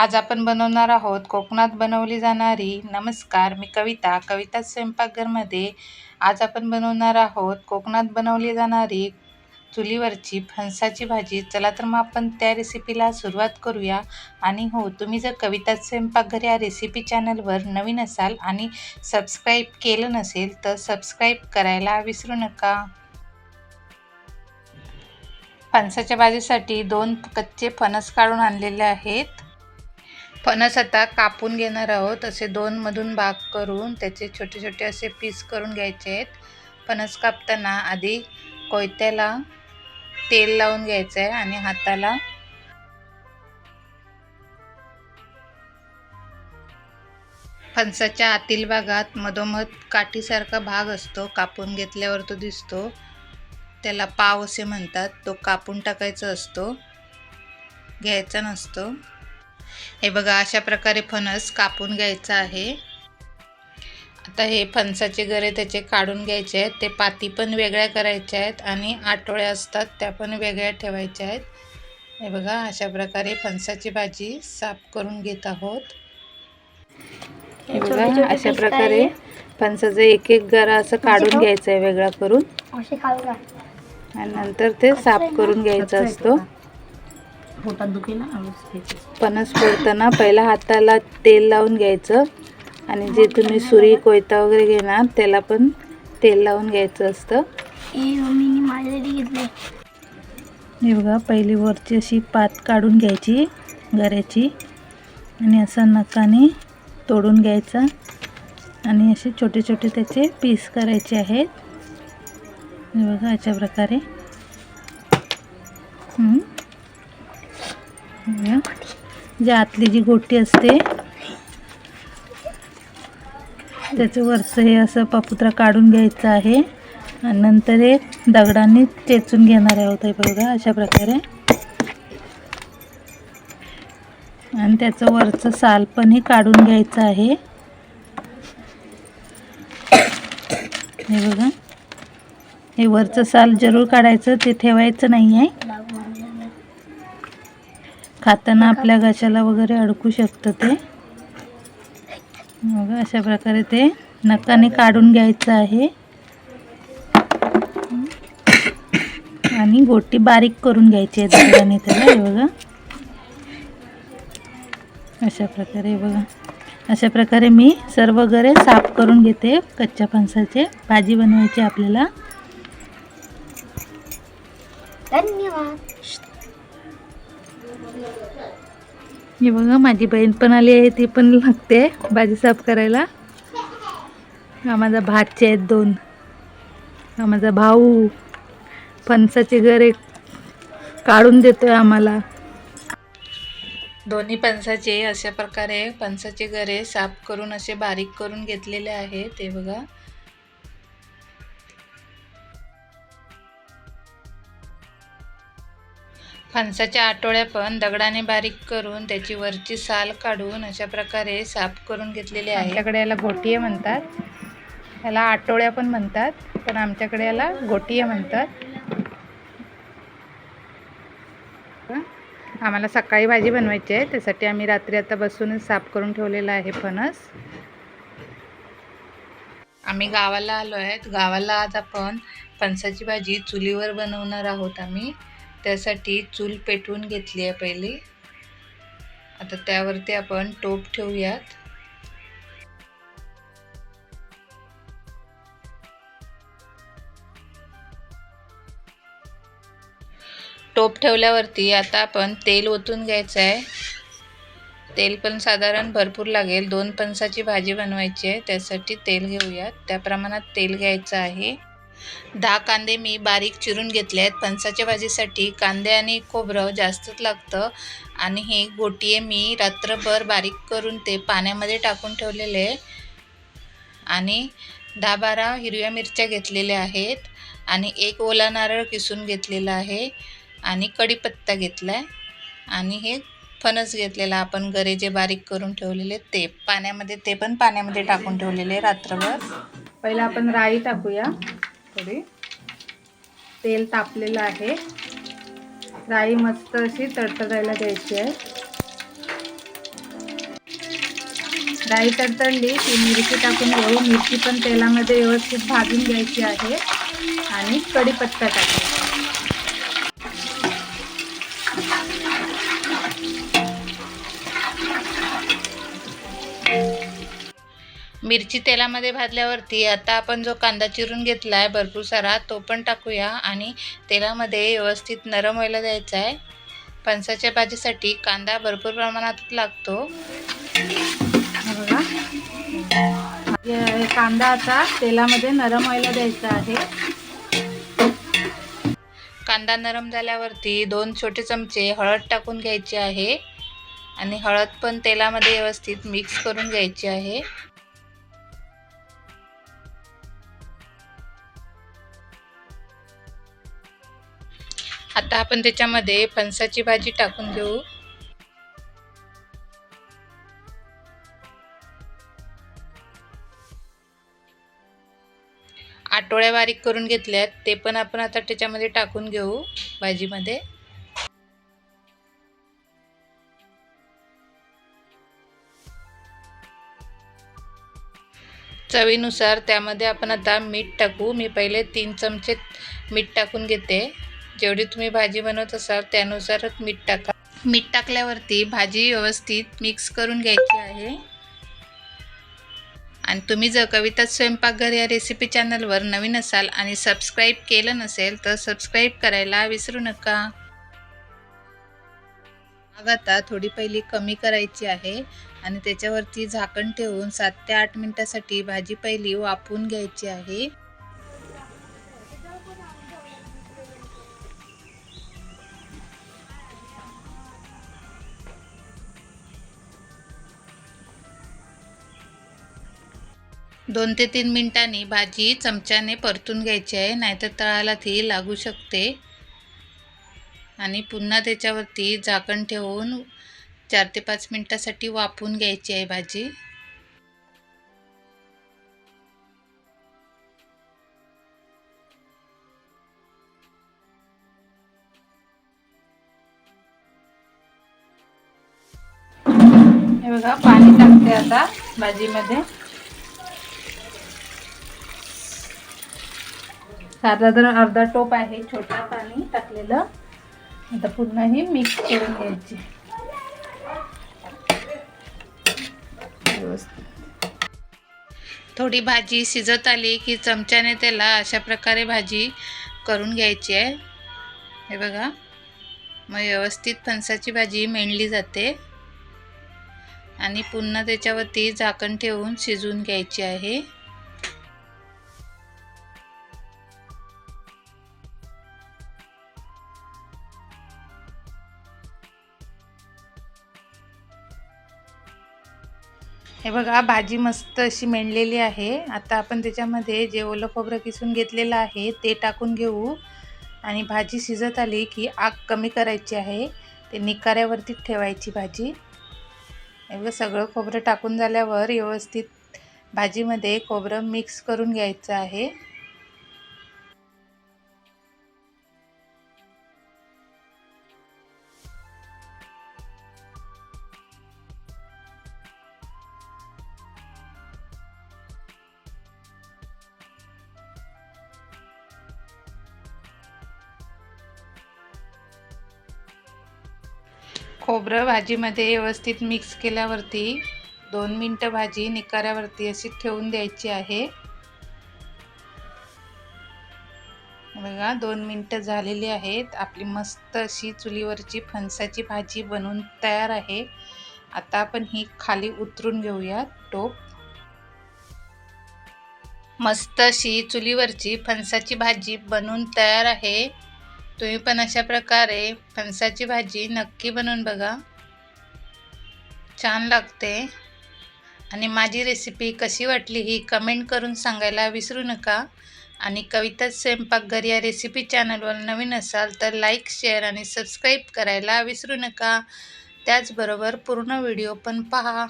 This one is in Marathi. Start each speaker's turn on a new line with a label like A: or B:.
A: आज आपण बनवणार आहोत कोकणात बनवली जाणारी नमस्कार मी कविता कविता स्वयंपाकघरमध्ये. आज आपण बनवणार आहोत कोकणात बनवली जाणारी चुलीवरची फणसाची भाजी. चला तर मग आपण त्या रेसिपीला सुरुवात करूया. आणि हो तुम्ही जर कविता स्वयंपाकघर या रेसिपी चॅनलवर नवीन असाल आणि सबस्क्राईब केलं नसेल तर सबस्क्राईब करायला विसरू नका. फणसाच्या भाजीसाठी दोन कच्चे फणस काढून आणलेले आहेत. फणस आता कापून घेणार आहोत. असे दोन मधून भाग करून त्याचे छोटे छोटे असे पीस करून घ्यायचे आहेत. फणस कापताना आधी कोयत्याला तेल लावून घ्यायचं आहे आणि हाताला फणसाच्या आतील भागात मधोमध काठीसारखा भाग असतो. कापून घेतल्यावर तो दिसतो. त्याला पाव असे म्हणतात. तो कापून टाकायचा असतो. घ्यायचा नसतो. हे बघा अशा प्रकारे फणस कापून घ्यायचा आहे. आता हे फणसाचे गरे त्याचे काढून घ्यायचे आहेत. ते पाती पण वेगळ्या करायच्या आहेत आणि आठवड्या असतात त्या पण वेगळ्या ठेवायच्या आहेत. हे बघा अशा प्रकारे फणसाची भाजी साफ करून घेत आहोत. हे बघा अशा प्रकारे फणसाचं एक एक गरा असं काढून घ्यायचं आहे वेगळा करून. आणि नंतर ते साफ करून घ्यायचा असतो.
B: पोटात दुखे ना
A: फणस फोडताना पहिला हाताला तेल लावून घ्यायचं आणि जे तुम्ही सुरी कोयता वगैरे घेणार त्याला पण तेल लावून घ्यायचं असतं. हे बघा पहिली वरची अशी पात काढून घ्यायची गऱ्याची. आणि असं नकाने तोडून घ्यायचा. आणि असे छोटे छोटे त्याचे पीस करायचे आहेत. हे बघा अशा प्रकारे. हे जी आतली जी गोटी असते त्याचं वरचं हे असं पापुत्रा काढून घ्यायचं आहे. आणि नंतर हे दगडांनी चेचून घेणार आहोत हे बघा अशा प्रकारे. आणि त्याचं वरचं साल पण हे काढून घ्यायचं आहे. हे बघा. हे वरचं साल जरूर काढायचं ते ठेवायचं नाही आहे खाताना आपल्या घशाला वगैरे अडकू शकतं ते. मग अशा प्रकारे ते नकाने काढून घ्यायचं आहे. आणि गोटी बारीक करून घ्यायची आहे दगडाने त्याला हे बघा. अशा प्रकारे बघा. अशा प्रकारे मी सर्व गरे साफ करून घेते. कच्च्या फणसाचे भाजी बनवायची आपल्याला. हे बघा माझी बहीण पण आली आहे ती पण लागते भाजी साफ करायला. हा माझा भाचे आहेत दोन. हा माझा भाऊ. फणसाचे घर एक काढून देतोय आम्हाला. दोन्ही फणसाचे अशा प्रकारे फणसाचे गरे साफ करून असे बारीक करून घेतलेले आहे ते बघा. फणसाच्या आटोळ्या पण दगडाने बारीक करून त्याची वरची साल काढून अशा प्रकारे साफ करून घेतलेले आहे. आमच्याकडे याला गोटिये म्हणतात. याला आटोळ्या पण म्हणतात पण आमच्याकडे याला गोटिये म्हणतात. आम्हाला सकाळी भाजी बनवायची आहे त्यासाठी आम्ही रात्री आता बसूनच साफ करून ठेवलेला आहे फणस. आम्ही गावाला आलो आहेत गावाला आज आपण फणसाची भाजी चुलीवर बनवणार आहोत आम्ही. त्यासाठी चूल पेटवून घेतली आहे पहिली. आता त्यावरती आपण टोप ठेवूयात. टोप ठेवल्यावरती आता आपण तेल ओतून घ्यायचं आहे. तेल पण साधारण भरपूर लागेल. दोन पणसाची भाजी बनवायची आहे. त्यासाठी तेल घेऊयात. त्या प्रमाणात तेल घ्यायचं आहे. दहा कांदे मी बारीक चिरून घेतले आहेत. फणसाच्या भाजीसाठी कांदे आणि खोबरं जास्तच लागतं. आणि हे गोटिये मी रात्रभर बारीक करून ते पाण्यामध्ये टाकून ठेवलेले आहे आणि दहा बारा हिरव्या मिरच्या घेतलेल्या आहेत. आणि एक ओला नारळ किसून घेतलेला आहे. आणि कढीपत्ता घेतला आहे आणि हे फणस घेतलेला आपण गरे जे बारीक करून ठेवलेले ते पाण्यामध्ये ते पण पाण्यामध्ये टाकून ठेवलेले रात्रभर. पहिला आपण राई टाकूया. थोडी तेल तापलेलं आहे. डाळी मस्त अशी तडतडायला द्यायची आहे. डाळी तडतडली ती मिरची टाकून घेऊ. मिरची पण तेलामध्ये व्यवस्थित भाजून घ्यायची आहे. आणि कढीपत्ता टाक. मिरची तेलामध्ये भाजल्यावरती आता आपण जो कांदा चिरून घेतला आहे भरपूर सारा तो पण टाकूया. आणि तेलामध्ये व्यवस्थित नरम व्हायला द्यायचा आहे. फणसाच्या भाजीसाठी कांदा भरपूर प्रमाणात लागतो. बघा. कांदा आता तेलामध्ये नरम व्हायला द्यायचा आहे. कांदा नरम झाल्यावरती दोन छोटे चमचे हळद टाकून घ्यायची आहे. आणि हळद पण तेलामध्ये व्यवस्थित मिक्स करून घ्यायची आहे. आता आपण त्याच्यामध्ये फणसाची भाजी टाकून घेऊ. आटोळ्या बारीक करून घेतल्यात ते पण आपण आता त्याच्यामध्ये टाकून घेऊ भाजीमध्ये. चवीनुसार त्यामध्ये आपण आता मीठ टाकू. मी पहिले तीन चमचे मीठ टाकून घेते. जेवढी तुम्ही भाजी बनवत असाल त्यानुसारच मीठ टाका. मीठ टाकल्यावरती भाजी व्यवस्थित मिक्स करून घ्यायची आहे. आणि तुम्ही जर कविता स्वयंपाकघर या रेसिपी चॅनलवर नवीन असाल आणि सबस्क्राईब केलं नसेल तर सबस्क्राईब करायला विसरू नका. आग आता थोडी पहिली कमी करायची आहे आणि त्याच्यावरती झाकण ठेवून सात ते आठ मिनिटासाठी भाजी पहिली वाफवून घ्यायची आहे. दोन ते तीन मिनटांनी भाजी चमच्याने परतून घ्यायची आहे नाहीतर तळाला ती लागू शकते. आणि पुन्हा त्याच्यावरती झाकण ठेवून चार ते पाच मिनिटासाठी वाफवून घ्यायची आहे भाजी. हे बघा पाणी टाकते आता भाजीमध्ये. साधारण अर्धा टोप आहे छोटा पाणी टाकलेलं. आता पुन्हा ही मिक्स करून घ्यायची. व्यवस्थित. थोडी भाजी शिजत आली की चमच्याने त्याला अशा प्रकारे भाजी करून घ्यायची आहे. हे बघा मग व्यवस्थित फणसाची भाजी मेणली जाते. आणि पुन्हा त्याच्यावरती झाकण ठेवून शिजवून घ्यायची आहे. हे बघा भाजी मस्त अशी मेणलेली आहे. आता आपण त्याच्यामध्ये जे ओलं खोबरं किसून घेतलेलं आहे ते टाकून घेऊ. आणि भाजी शिजत आली की आग कमी करायची आहे. ते निकाऱ्यावरती ठेवायची भाजी. एवढं सगळं खोबरं टाकून झाल्यावर व्यवस्थित भाजीमध्ये खोबरं मिक्स करून घ्यायचं आहे. खोबरं भाजीमध्ये व्यवस्थित मिक्स केल्यावरती दोन मिनटं भाजी निकाऱ्यावरती अशी ठेवून द्यायची आहे. बघा दोन मिनटं झालेली आहेत. आपली मस्त अशी चुलीवरची फणसाची भाजी बनवून तयार आहे. आता आपण ही खाली उतरून घेऊया टोप. मस्त अशी चुलीवरची फणसाची भाजी बनवून तयार आहे. तुम्ही पण अशा प्रकारे फणसाची भाजी नक्की बनवून बघा. छान लागते. आणि माझी रेसिपी कशी वाटली ही कमेंट करून सांगायला विसरू नका. आणि कविताच स्वयंपाकघर या रेसिपी चॅनलवर नवीन असाल तर लाईक शेअर आणि सबस्क्राईब करायला विसरू नका. त्याचबरोबर पूर्ण व्हिडिओ पण पहा.